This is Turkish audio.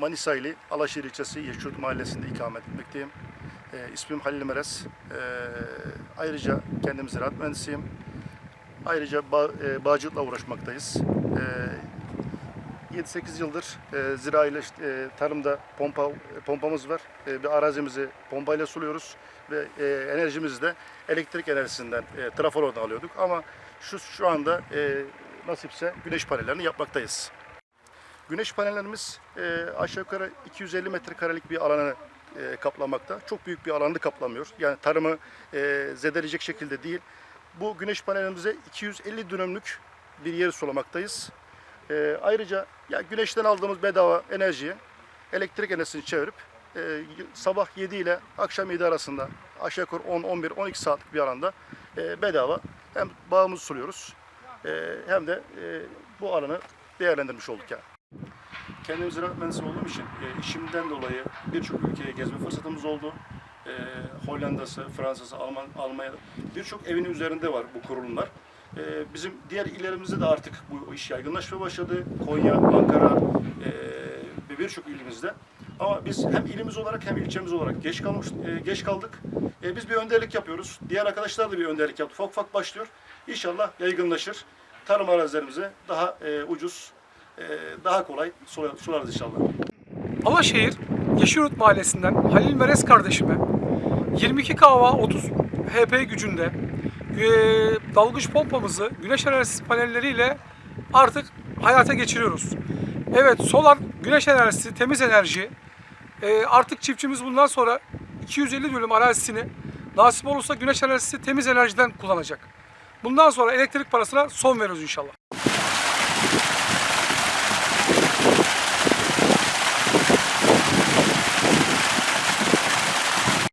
Manisa ili Alaşehir ilçesi Yeşilyurt mahallesinde ikamet etmekteyim. E, ismim Halil Meres. E, ayrıca kendim ziraat mühendisiyim. Ayrıca bağ, e, bağcılıkla uğraşmaktayız. E, 7-8 yıldır e, zira ile e, tarımda pompa pompamız var. E, bir arazimizi pompayla suluyoruz ve e, enerjimizi de elektrik enerjisinden e, trafordan alıyorduk. Ama şu şu anda e, nasipse güneş panellerini yapmaktayız. Güneş panellerimiz e, aşağı yukarı 250 metrekarelik bir alanı e, kaplamakta. Çok büyük bir alanı kaplamıyor. Yani tarımı e, zedeleyecek şekilde değil. Bu güneş panelimize 250 dönümlük bir yeri sulamaktayız. E, ayrıca ya güneşten aldığımız bedava enerjiyi elektrik enerjisini çevirip e, sabah 7 ile akşam 7 arasında aşağı yukarı 10, 11, 12 saatlik bir alanda e, bedava hem bağımızı suluyoruz e, hem de e, bu alanı değerlendirmiş olduk yani. Kendim ziraat mühendisi olduğum için e, işimden dolayı birçok ülkeye gezme fırsatımız oldu. E, Hollanda'sı, Fransa'sı, Alman, Almanya'da birçok evinin üzerinde var bu kurulumlar. E, bizim diğer illerimizde de artık bu iş yaygınlaşmaya başladı. Konya, Ankara e, ve birçok ilimizde. Ama biz hem ilimiz olarak hem ilçemiz olarak geç kalmış, e, geç kaldık. Biz bir önderlik yapıyoruz. Diğer arkadaşlar da bir önderlik yaptı. Ufak ufak başlıyor. İnşallah yaygınlaşır. Tarım arazilerimize daha ucuz, daha kolay sular- sularız inşallah. Alaşehir Yeşilyurt Mahallesi'nden Halil Meres kardeşime 22 kW 30 HP gücünde dalgıç pompamızı güneş enerjisi panelleriyle artık hayata geçiriyoruz. Evet solar güneş enerjisi temiz enerji Eee, artık çiftçimiz bundan sonra 250 dönüm arazisini nasip olursa güneş enerjisi temiz enerjiden kullanacak. Bundan sonra elektrik parasına son veriyoruz inşallah.